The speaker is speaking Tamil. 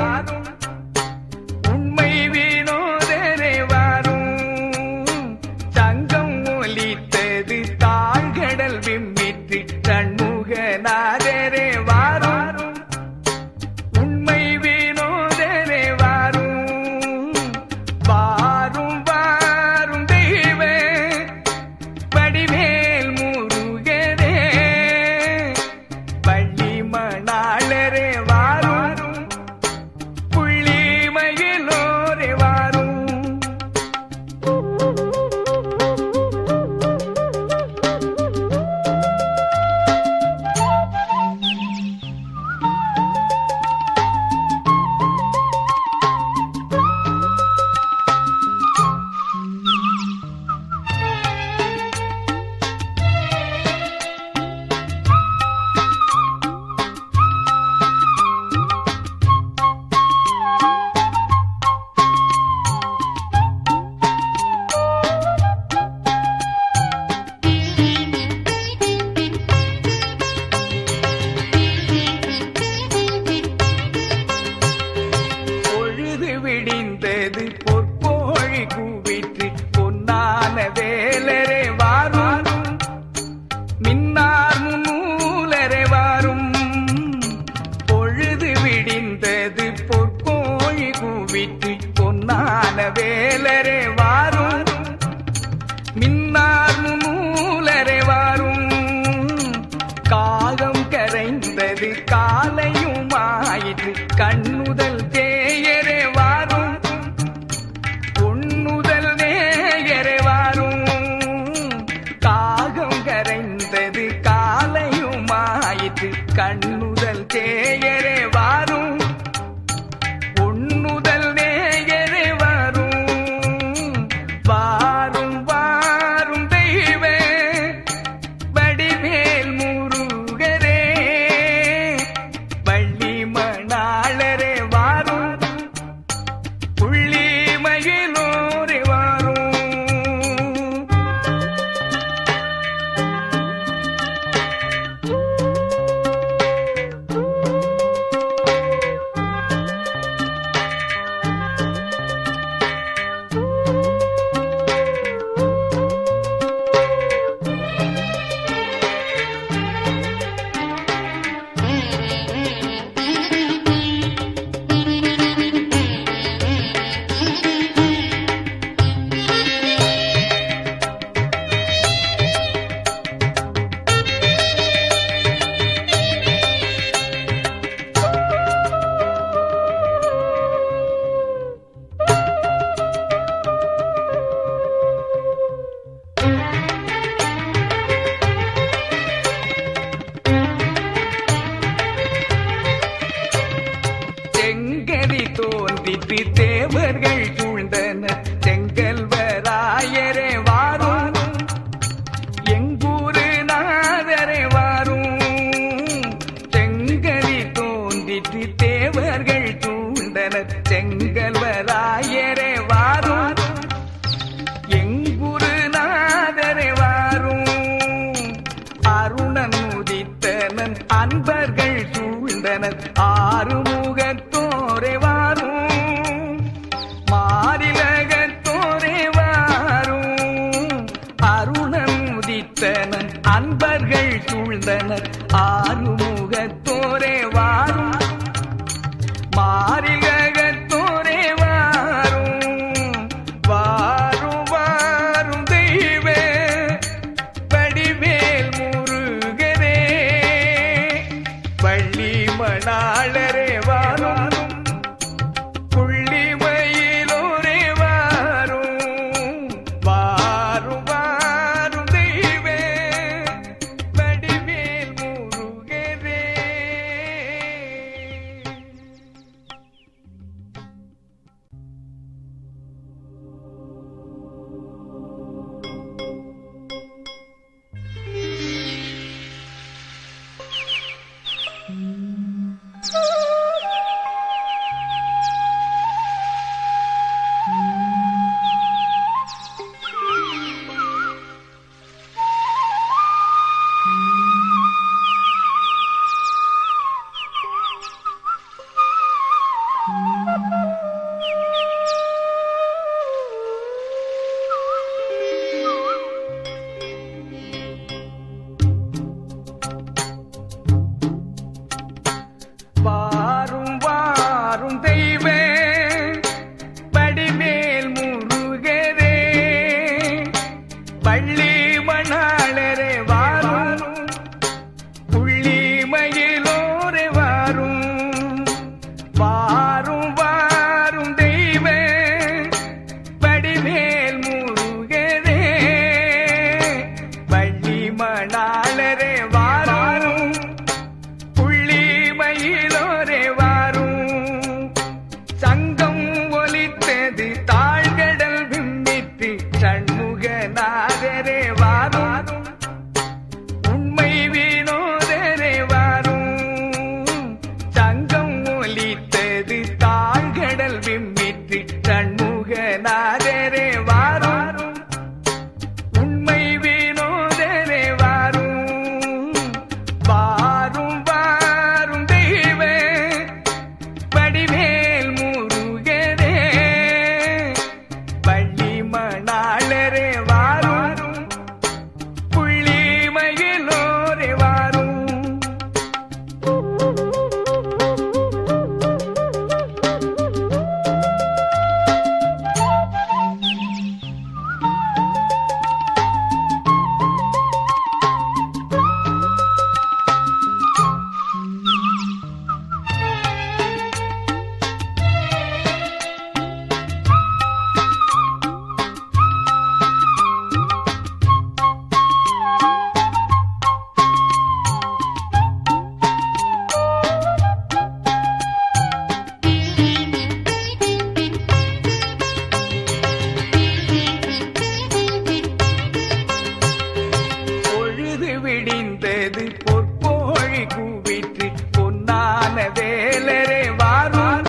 lado. கண் தோன்றிட்டு தேவர்கள் சூழ்ந்தனர் செங்கல்வராயரே வாரும். எங்கூரு நாதரே வாரும். செங்கலி தோன்றிட்டு தேவர்கள் சூழ்ந்தனர். செங்கல்வராயரே வாரும். எங்குரு நாதரே வாரும். அருணன் உதித்தனன் அன்பர்கள் சூழ்ந்தனர். வாணாளரே வாரும். புள்ளி மயிலோரே வாரும். வாரும் வாரும் தெய்வ படிவேல் முருகரே பள்ளி மணாளரே